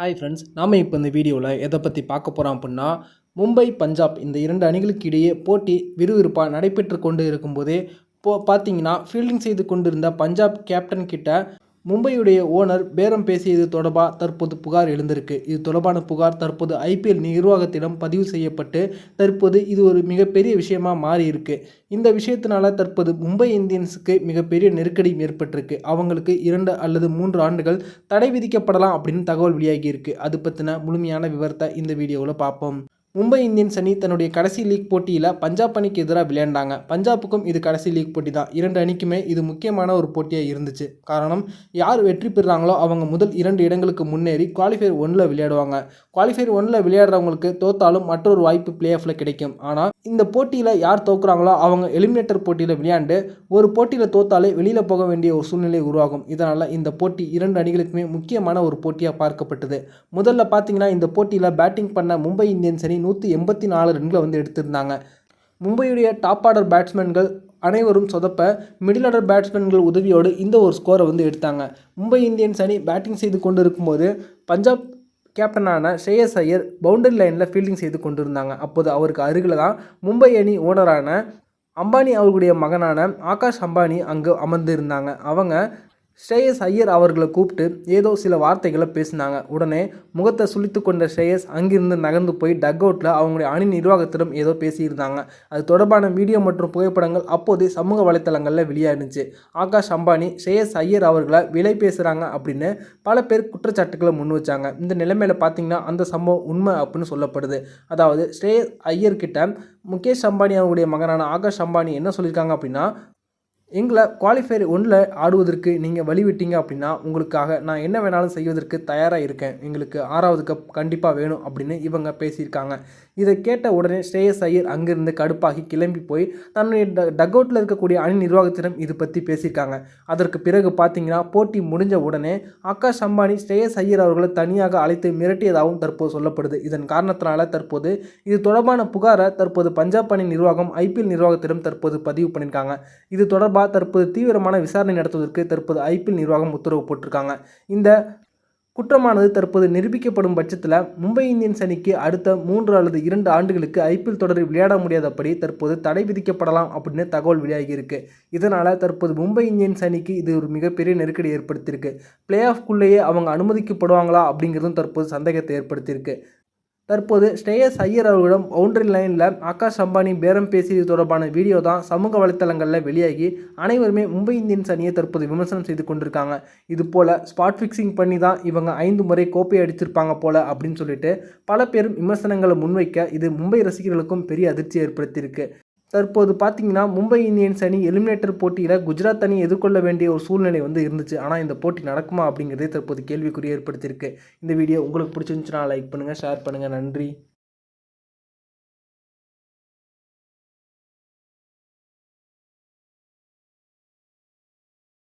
Hi friends நாம் இப்போ இந்த வீடியோவில் எதை பற்றி பார்க்க போகிறோம் அப்படின்னா மும்பை பஞ்சாப் இந்த இரண்டு அணிகளுக்கு இடையே போட்டி விறுவிறுப்பாக நடைபெற்று கொண்டு இருக்கும்போதே போ பார்த்தீங்கன்னா ஃபீல்டிங் செய்து கொண்டிருந்த பஞ்சாப் கேப்டன் கிட்ட மும்பையுடைய ஓனர் பேரம் பேசியது தொடர்பாக தற்போது புகார் எழுந்திருக்கு. இது தொடர்பான புகார் தற்போது ஐபிஎல் நிர்வாகத்திடம் பதிவு செய்யப்பட்டு தற்போது இது ஒரு மிகப்பெரிய விஷயமாக மாறியிருக்கு. இந்த விஷயத்தினால தற்போது மும்பை இந்தியன்ஸுக்கு மிகப்பெரிய நெருக்கடி ஏற்பட்டிருக்கு. அவங்களுக்கு இரண்டு அல்லது மூன்று ஆண்டுகள் தடை விதிக்கப்படலாம் அப்படின்னு தகவல் வெளியாகியிருக்கு. அது பற்றின முழுமையான விவரத்தை இந்த வீடியோவில் பார்ப்போம். மும்பை இந்தியன்ஸ் அணி தன்னுடைய கடைசி லீக் போட்டியில் பஞ்சாப் அணிக்கு எதிராக விளையாண்டாங்க. பஞ்சாப்புக்கும் இது கடைசி லீக் போட்டி தான். இரண்டு அணிக்குமே இது முக்கியமான ஒரு போட்டியாக இருந்துச்சு. காரணம் யார் வெற்றி பெறுறாங்களோ அவங்க முதல் இரண்டு இடங்களுக்கு முன்னேறி குவாலிஃபயர் ஒன்றில் விளையாடுவாங்க. குவாலிஃபயர் ஒன்றில் விளையாடுறவங்களுக்கு தோத்தாலும் மற்றொரு வாய்ப்பு பிளே ஆஃபில் கிடைக்கும். ஆனால் இந்த போட்டியில் யார் தோக்குறாங்களோ அவங்க எலிமினேட்டர் போட்டியில் விளையாண்டு ஒரு போட்டியில் தோத்தாலே வெளியில் போக வேண்டிய ஒரு சூழ்நிலை உருவாகும். இதனால் இந்த போட்டி இரண்டு அணிகளுக்குமே முக்கியமான ஒரு போட்டியாக பார்க்கப்பட்டது. முதல்ல பார்த்தீங்கன்னா இந்த போட்டியில் பேட்டிங் பண்ண மும்பை இந்தியன்ஸ் அணி நூற்றி எண்பத்தி நாலு ரன்களை வந்து எடுத்திருந்தாங்க. மும்பையுடைய டாப் ஆர்டர் பேட்ஸ்மேன்கள் அனைவரும் சொதப்ப மிடில் ஆர்டர் பேட்ஸ்மேன்கள் உதவியோடு இந்த ஒரு ஸ்கோரை வந்து எடுத்தாங்க. மும்பை இந்தியன்ஸ் அணி பேட்டிங் செய்து கொண்டு இருக்கும்போது பஞ்சாப் கேப்டனான ஷேயஸ் ஐயர் பவுண்டரி லைனில் ஃபீல்டிங் செய்து கொண்டிருந்தாங்க. அப்போது அவருக்கு அருகில் தான் மும்பை அணி ஓனரான அம்பானி அவர்களுடைய மகனான ஆகாஷ் அம்பானி அங்கு அமர்ந்திருந்தாங்க. அவங்க ஸ்ரேயஸ் ஐயர் அவர்களை கூப்பிட்டு ஏதோ சில வார்த்தைகளை பேசினாங்க. உடனே முகத்தை சுளித்து கொண்ட ஸ்ரேயஸ் அங்கிருந்து நகர்ந்து போய் டக் அவுட்டில் அவங்களுடைய அணி நிர்வாகத்திடம் ஏதோ பேசியிருந்தாங்க. அது தொடர்பான வீடியோ மற்றும் புகைப்படங்கள் அப்போதே சமூக வலைத்தளங்களில் வெளியாயிருந்துச்சு ஆகாஷ் அம்பானி ஸ்ரேயஸ் ஐயர் அவர்களை விலை பேசுகிறாங்க அப்படின்னு பல பேர் குற்றச்சாட்டுகளை முன் வச்சாங்க. இந்த நிலைமையில் பார்த்தீங்கன்னா அந்த சம்பவம் உண்மை அப்படின்னு சொல்லப்படுது. அதாவது ஸ்ரேயஸ் ஐயர்கிட்ட முகேஷ் அம்பானி அவருடைய மகனான ஆகாஷ் அம்பானி என்ன சொல்லியிருக்காங்க அப்படின்னா எங்களை குவாலிஃபயர் ஒன்றில் ஆடுவதற்கு நீங்கள் வழிவிட்டீங்க அப்படின்னா உங்களுக்காக நான் என்ன வேணாலும் செய்வதற்கு தயாராக இருக்கேன். எங்களுக்கு ஆறாவது கப் கண்டிப்பாக வேணும் அப்படின்னு இவங்க பேசியிருக்காங்க. இதை கேட்ட உடனே ஸ்ரேயஸ் ஐயர் அங்கிருந்து கடுப்பாகி கிளம்பி போய் தன்னுடைய ட டக் அவுட்டில் இருக்கக்கூடிய அணி நிர்வாகத்திடம் இது பற்றி பேசியிருக்காங்க. அதற்கு பிறகு பார்த்தீங்கன்னா போட்டி முடிஞ்ச உடனே ஆகாஷ் அம்பானி ஸ்ரேயஸ் ஐயர் அவர்களை தனியாக அழைத்து மிரட்டியதாகவும் தற்போது சொல்லப்படுது. இதன் காரணத்தினால தற்போது இது தொடர்பான புகாரை தற்போது பஞ்சாப் அணி நிர்வாகம் ஐபிஎல் நிர்வாகத்திடம் தற்போது பதிவு பண்ணியிருக்காங்க. இது தொடர்பாக தற்போது தீவிரமான விசாரணை நடத்துவதற்கு தற்போது ஐபிஎல் நிர்வாகம் உத்தரவு போட்டிருக்காங்க. இந்த குற்றமானது தற்போது நிரூபிக்கப்படும் பட்சத்தில் மும்பை இந்தியன்ஸ் அணிக்கு அடுத்த மூன்று அல்லது இரண்டு ஆண்டுகளுக்கு ஐபிஎல் தொடரில் விளையாட முடியாதபடி தற்போது தடை விதிக்கப்படலாம் அப்படின்னு தகவல் வெளியாகியிருக்கு இதனால் தற்போது மும்பை இந்தியன்ஸ் அணிக்கு இது ஒரு மிகப்பெரிய நெருக்கடி ஏற்படுத்தியிருக்கு. பிளே ஆஃப்குள்ளேயே அவங்க அனுமதிக்கப்படுவாங்களா அப்படிங்கிறதும் தற்போது சந்தேகத்தை ஏற்படுத்தியிருக்கு. தற்போது ஸ்ரேயஸ் ஐயர் அவர்களிடம் பவுண்டரி லைனில் ஆகாஷ் அம்பானி பேரம் பேசியது தொடர்பான வீடியோ தான் சமூக வலைத்தளங்களில் வெளியாகி அனைவருமே மும்பை இந்தியன்ஸ் அணியை தற்போது விமர்சனம் செய்து கொண்டிருக்காங்க. இது போல் ஸ்பாட் ஃபிக்ஸிங் பண்ணி தான் இவங்க ஐந்து முறை கோப்பை அடிச்சிருப்பாங்க போல அப்படின்னு சொல்லிட்டு பல பேரும் விமர்சனங்களை முன்வைக்க இது மும்பை ரசிகர்களுக்கும் பெரிய அதிர்ச்சி ஏற்படுத்தியிருக்கு. தற்போது பார்த்தீங்கன்னா மும்பை இந்தியன்ஸ் அணி எலிமினேட்டர் போட்டியில் குஜராத் அணி எதிர்கொள்ள வேண்டிய ஒரு சூழ்நிலை வந்து இருந்துச்சு. ஆனால் இந்த போட்டி நடக்குமா அப்படிங்கிறதே தற்போது கேள்விக்குறி ஏற்படுத்தியிருக்கு. இந்த வீடியோ உங்களுக்கு பிடிச்சிருந்துச்சுன்னா லைக் பண்ணுங்கள் ஷேர் பண்ணுங்கள் நன்றி.